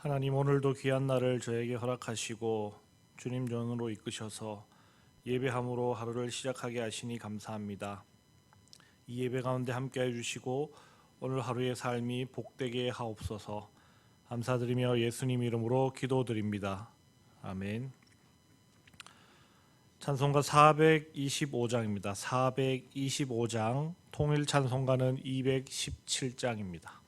하나님 오늘도 귀한 날을 저에게 허락하시고 주님 전으로 이끄셔서 예배함으로 하루를 시작하게 하시니 감사합니다. 이 예배 가운데 함께 해 주시고 오늘 하루의 삶이 복되게 하옵소서. 감사드리며 예수님 이름으로 기도드립니다. 아멘. 찬송가 425장입니다. 425장 통일 찬송가는 217장입니다.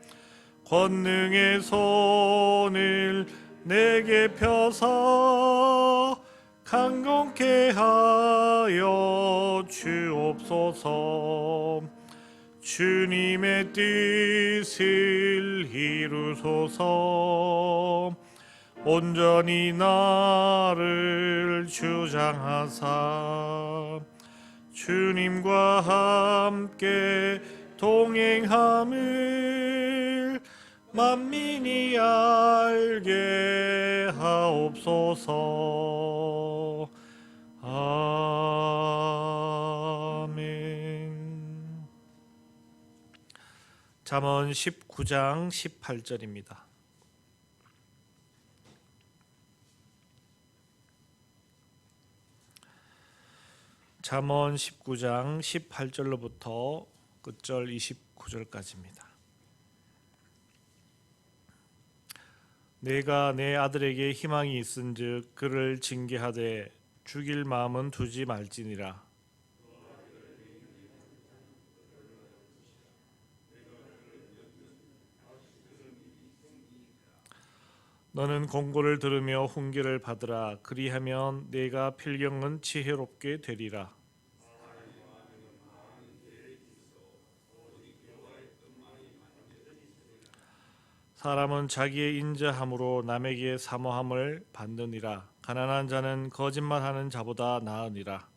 권능의 손을 내게 펴사 강건케 하여 주옵소서. 주님의 뜻을 이루소서. 온전히 나를 주장하사 주님과 함께 동행함을 만민이 알게 하옵소서. 아멘. 잠언 19장 18절입니다. 잠언 19장 18절로부터 끝절 29절까지입니다. 내가 내 아들에게 희망이 있은즉 그를 징계하되 죽일 마음은 두지 말지니라. 너는 공고를 들으며 훈계를 받으라. 그리하면 내가 필경은 지혜롭게 되리라. 사람은 자기의 인자함으로 남에게 사모함을 받느니라. 가난한 자는 거짓말하는 자보다 나으니라.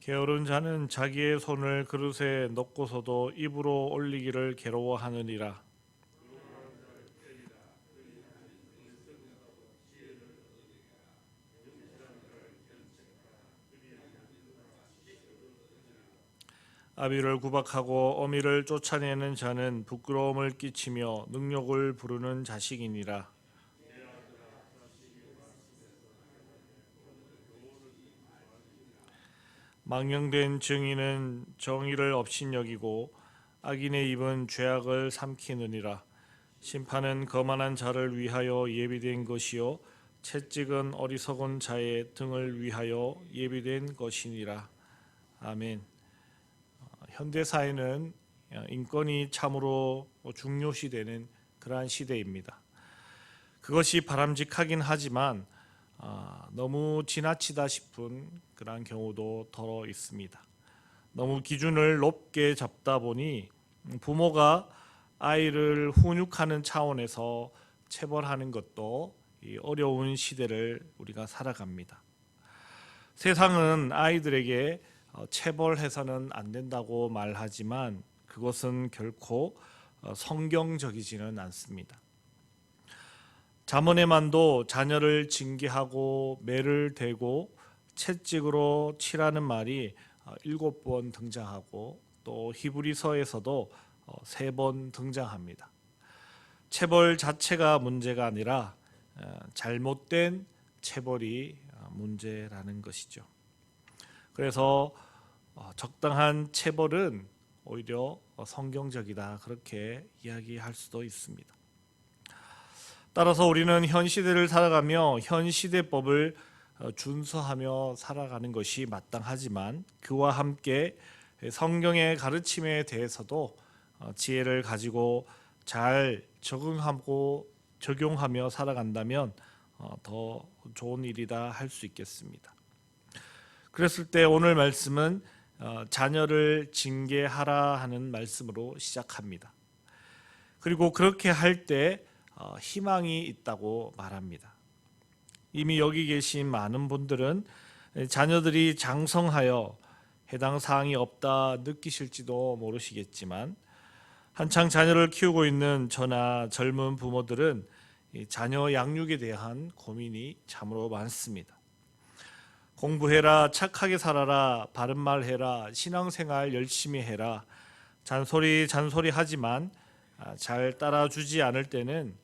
게으른 자는 자기의 손을 그릇에 넣고서도 입으로 올리기를 괴로워하느니라. 아비를 구박하고 어미를 쫓아내는 자는 부끄러움을 끼치며 능욕을 부르는 자식이니라. 망령된 증인은 정의를 업신여기고 악인의 입은 죄악을 삼키느니라. 심판은 거만한 자를 위하여 예비된 것이요 채찍은 어리석은 자의 등을 위하여 예비된 것이니라. 아멘. 현대 사회는 인권이 참으로 중요시되는 그러한 시대입니다. 그것이 바람직하긴 하지만 아, 너무 지나치다 싶은 그러한 경우도 더러 있습니다. 너무 기준을 높게 잡다 보니 부모가 아이를 훈육하는 차원에서 체벌하는 것도 이 어려운 시대를 우리가 살아갑니다. 세상은 아이들에게 어, 체벌해서는 안 된다고 말하지만 그것은 결코 어, 성경적이지는 않습니다. 자문에만도 자녀를 징계하고 매를 대고 채찍으로 치라는 말이 어, 일곱 번 등장하고 또 히브리서에서도 어, 세번 등장합니다. 체벌 자체가 문제가 아니라 어, 잘못된 체벌이 어, 문제라는 것이죠. 그래서 어, 적당한 체벌은 오히려 어, 성경적이다 그렇게 이야기할 수도 있습니다. 따라서 우리는 현 시대를 살아가며 현 시대법을 어, 준수하며 살아가는 것이 마땅하지만 그와 함께 성경의 가르침에 대해서도 어, 지혜를 가지고 잘 적응하고 적용하며 살아간다면 어, 더 좋은 일이다 할 수 있겠습니다. 그랬을 때 오늘 말씀은 어, 자녀를 징계하라 하는 말씀으로 시작합니다. 그리고 그렇게 할때 어, 희망이 있다고 말합니다. 이미 여기 계신 많은 분들은 자녀들이 장성하여 해당 사항이 없다 느끼실지도 모르시겠지만 한창 자녀를 키우고 있는 저나 젊은 부모들은 이 자녀 양육에 대한 고민이 참으로 많습니다. 공부해라, 착하게 살아라, 바른 말 해라, 신앙생활 열심히 해라. 잔소리 잔소리 하지만 아, 잘 따라주지 않을 때는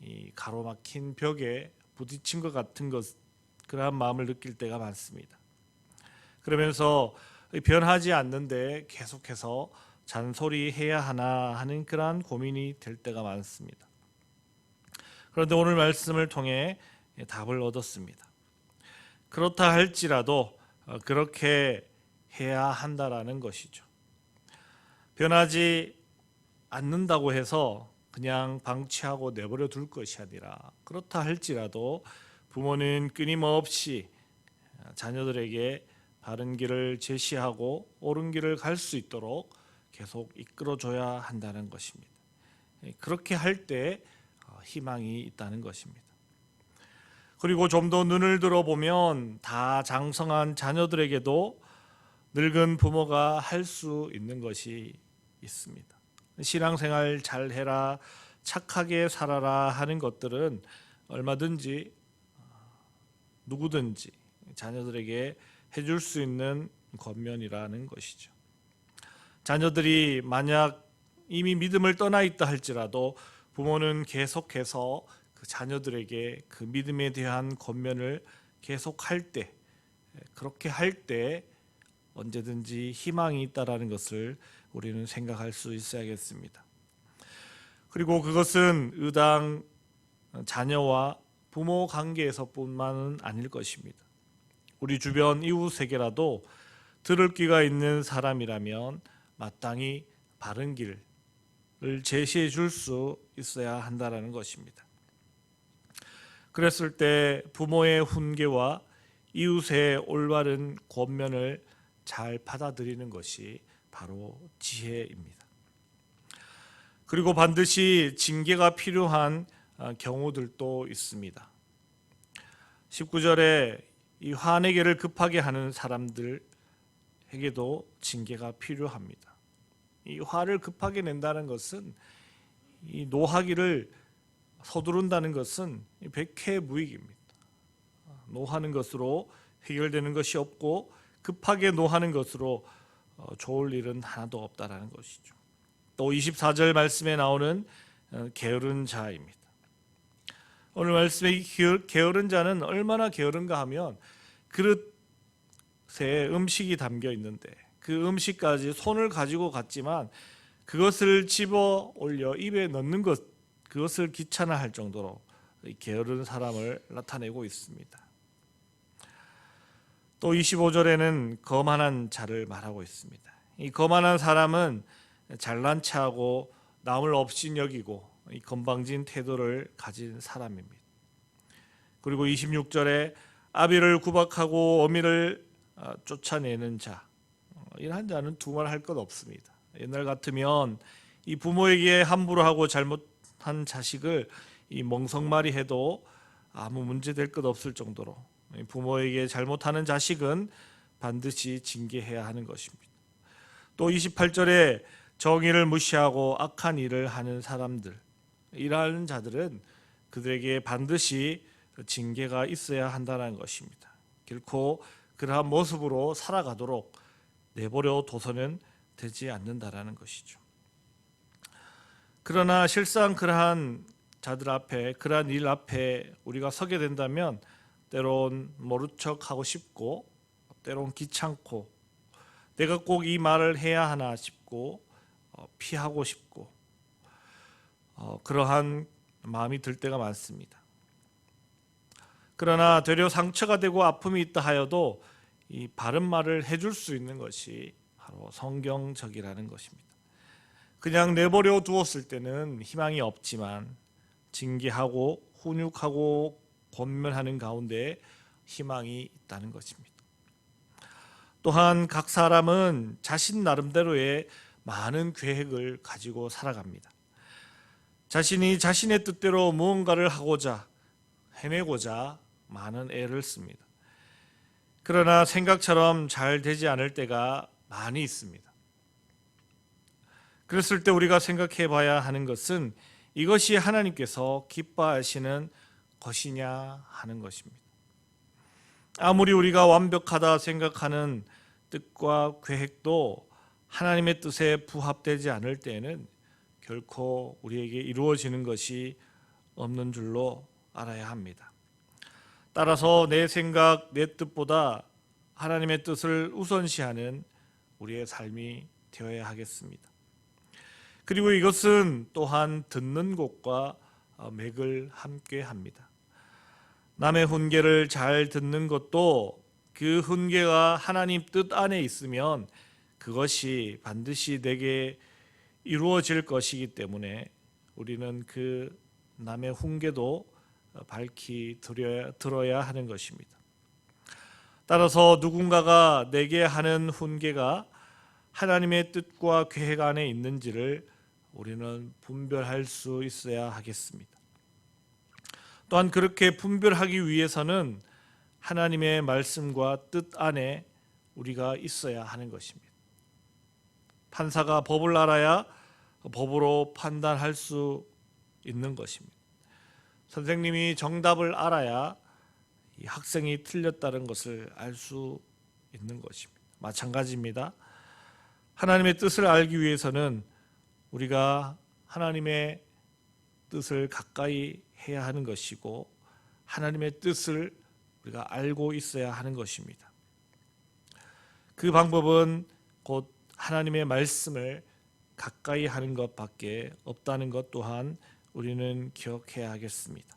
이 가로막힌 벽에 부딪힌 것 같은 것 그러한 마음을 느낄 때가 많습니다. 그러면서 변하지 않는데 계속해서 잔소리 해야 하나 하는 그러한 고민이 될 때가 많습니다. 그런데 오늘 말씀을 통해 답을 얻었습니다. 그렇다 할지라도 어, 그렇게 해야 한다라는 것이죠. 변하지 않는다고 해서 그냥 방치하고 내버려 둘 것이 아니라 그렇다 할지라도 부모는 끊임없이 자녀들에게 바른 길을 제시하고 옳은 길을 갈 수 있도록 계속 이끌어 줘야 한다는 것입니다. 그렇게 할 때 희망이 있다는 것입니다. 그리고 좀 더 눈을 들어 보면 다 장성한 자녀들에게도 늙은 부모가 할 수 있는 것이 있습니다. 신앙생활 잘 해라, 착하게 살아라 하는 것들은 얼마든지 누구든지 자녀들에게 해줄 수 있는 권면이라는 것이죠. 자녀들이 만약 이미 믿음을 떠나 있다 할지라도 부모는 계속해서 그 자녀들에게 그 믿음에 대한 권면을 계속 할 때 그렇게 할 때 언제든지 희망이 있다라는 것을 우리는 생각할 수 있어야겠습니다. 그리고 그것은 의당 자녀와 부모 관계에서뿐만은 아닐 것입니다. 우리 주변 이웃에게라도 들을 귀가 있는 사람이라면 마땅히 바른 길을 제시해 줄 수 있어야 한다라는 것입니다. 그랬을 때 부모의 훈계와 이웃의 올바른 권면을 잘 받아들이는 것이 바로 지혜입니다. 그리고 반드시 징계가 필요한 아, 경우들도 있습니다. 19절에 이 화내게를 급하게 하는 사람들에게도 징계가 필요합니다. 이 화를 급하게 낸다는 것은 이 노하기를 서두른다는 것은 백해무익입니다. 노하는 것으로 해결되는 것이 없고 급하게 노하는 것으로 어, 좋을 일은 하나도 없다라는 것이죠. 또 24절 말씀에 나오는 어, 게으른 자입니다. 오늘 말씀에 게으른 자는 얼마나 게으른가 하면 그릇에 음식이 담겨 있는데 그 음식까지 손을 가지고 갔지만 그것을 집어 올려 입에 넣는 것 그것을 귀찮아할 정도로 게으른 사람을 나타내고 있습니다. 또 25절에는 거만한 자를 말하고 있습니다. 이 거만한 사람은 잘난 체하고 남을 없인 여기고 이 건방진 태도를 가진 사람입니다. 그리고 26절에 아비를 구박하고 어미를 아, 쫓아내는 자 어, 이러한 자는 두말 할 것 없습니다. 옛날 같으면 이 부모에게 함부로 하고 잘못 한 자식을 이 멍석말이 해도 아무 문제 될 것 없을 정도로 부모에게 잘못하는 자식은 반드시 징계해야 하는 것입니다. 또 28절에 정의를 무시하고 악한 일을 하는 사람들 이러한 자들은 그들에게 반드시 징계가 있어야 한다는 것입니다. 결코 그러한 모습으로 살아가도록 내버려 둬서는 되지 않는다라는 것이죠. 그러나 실상 그러한 자들 앞에 그러한 일 앞에 우리가 서게 된다면 때론 모른 척 하고 싶고 때론 귀찮고 내가 꼭 이 말을 해야 하나 싶고 어, 피하고 싶고 어, 그러한 마음이 들 때가 많습니다. 그러나 되려 상처가 되고 아픔이 있다 하여도 이 바른 말을 해줄 수 있는 것이 바로 성경적이라는 것입니다. 그냥 내버려 두었을 때는 희망이 없지만 징계하고 훈육하고 권면하는 가운데 희망이 있다는 것입니다. 또한 각 사람은 자신 나름대로의 많은 계획을 가지고 살아갑니다. 자신이 자신의 뜻대로 무언가를 하고자 해내고자 많은 애를 씁니다. 그러나 생각처럼 잘 되지 않을 때가 많이 있습니다. 그랬을 때 우리가 생각해 봐야 하는 것은 이것이 하나님께서 기뻐하시는 것이냐 하는 것입니다. 아무리 우리가 완벽하다 생각하는 뜻과 계획도 하나님의 뜻에 부합되지 않을 때에는 결코 우리에게 이루어지는 것이 없는 줄로 알아야 합니다. 따라서 내 생각, 내 뜻보다 하나님의 뜻을 우선시하는 우리의 삶이 되어야 하겠습니다. 그리고 이것은 또한 듣는 곳과 어, 맥을 함께 합니다. 남의 훈계를 잘 듣는 것도 그 훈계가 하나님 뜻 안에 있으면 그것이 반드시 내게 이루어질 것이기 때문에 우리는 그 남의 훈계도 밝히 들어야, 들어야 하는 것입니다. 따라서 누군가가 내게 하는 훈계가 하나님의 뜻과 계획 안에 있는지를 우리는 분별할 수 있어야 하겠습니다. 또한 그렇게 분별하기 위해서는 하나님의 말씀과 뜻 안에 우리가 있어야 하는 것입니다. 판사가 법을 알아야 법으로 판단할 수 있는 것입니다. 선생님이 정답을 알아야 이 학생이 틀렸다는 것을 알 수 있는 것입니다. 마찬가지입니다. 하나님의 뜻을 알기 위해서는 우리가 하나님의 뜻을 가까이 해야 하는 것이고 하나님의 뜻을 우리가 알고 있어야 하는 것입니다. 그 방법은 곧 하나님의 말씀을 가까이 하는 것밖에 없다는 것 또한 우리는 기억해야 하겠습니다.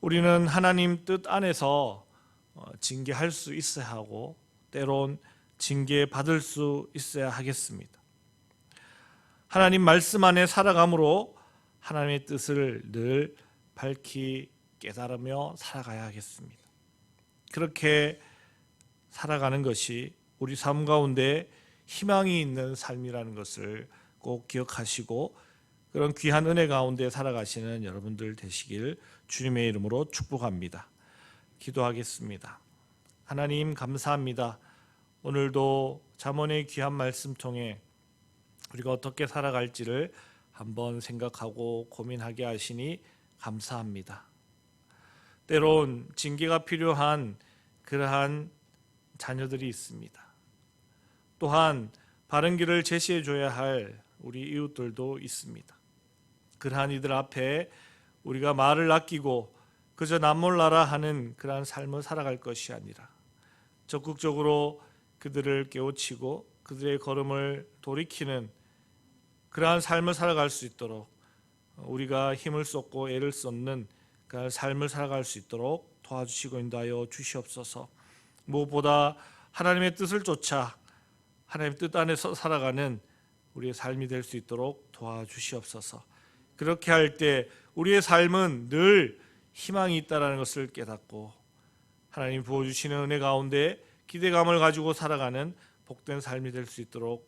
우리는 하나님 뜻 안에서 어, 징계할 수 있어야 하고 때론 징계 받을 수 있어야 하겠습니다. 하나님 말씀 안에 살아감으로 하나님의 뜻을 늘 밝히 깨달으며 살아가야 하겠습니다. 그렇게 살아가는 것이 우리 삶 가운데 희망이 있는 삶이라는 것을 꼭 기억하시고 그런 귀한 은혜 가운데 살아가시는 여러분들 되시길 주님의 이름으로 축복합니다. 기도하겠습니다. 하나님 감사합니다. 오늘도 잠언의 귀한 말씀 통해 우리가 어떻게 살아갈지를 한번 생각하고 고민하게 하시니 감사합니다. 때론 징계가 필요한 그러한 자녀들이 있습니다. 또한 바른 길을 제시해 줘야 할 우리 이웃들도 있습니다. 그러한 이들 앞에 우리가 말을 아끼고 그저 남몰라라 하는 그러한 삶을 살아갈 것이 아니라 적극적으로 그들을 깨우치고 그들의 걸음을 돌이키는 그러한 삶을 살아갈 수 있도록 우리가 힘을 쏟고 애를 쏟는 그 삶을 살아갈 수 있도록 도와주시고 인도하여 주시옵소서. 무엇보다 하나님의 뜻을 쫓아 하나님 뜻 안에서 살아가는 우리의 삶이 될 수 있도록 도와주시옵소서. 그렇게 할 때 우리의 삶은 늘 희망이 있다라는 것을 깨닫고 하나님 부어 주시는 은혜 가운데 기대감을 가지고 살아가는 복된 삶이 될 수 있도록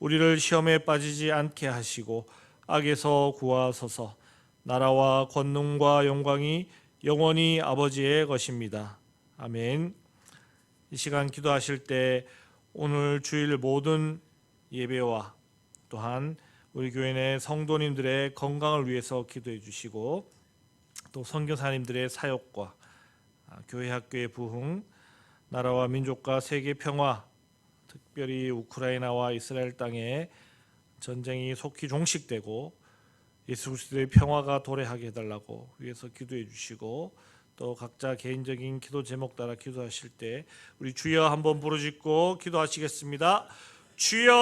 우리를 시험에 빠지지 않게 하시고 악에서 구하소서 나라와 권능과 영광이 영원히 아버지의 것입니다. 아멘. 이 시간 기도하실 때 오늘 주일 모든 예배와 또한 우리 교회 내 성도님들의 건강을 위해서 기도해 주시고 또 선교사님들의 사역과 아, 교회 학교의 부흥, 나라와 민족과 세계 평화, 특별히 우크라이나와 이스라엘 땅에 전쟁이 속히 종식되고 예수 그리스도의 평화가 도래하게 해달라고 위해서 기도해 주시고 또 각자 개인적인 기도 제목 따라 기도하실 때 우리 주여 한번 부르짖고 기도하시겠습니다. 주여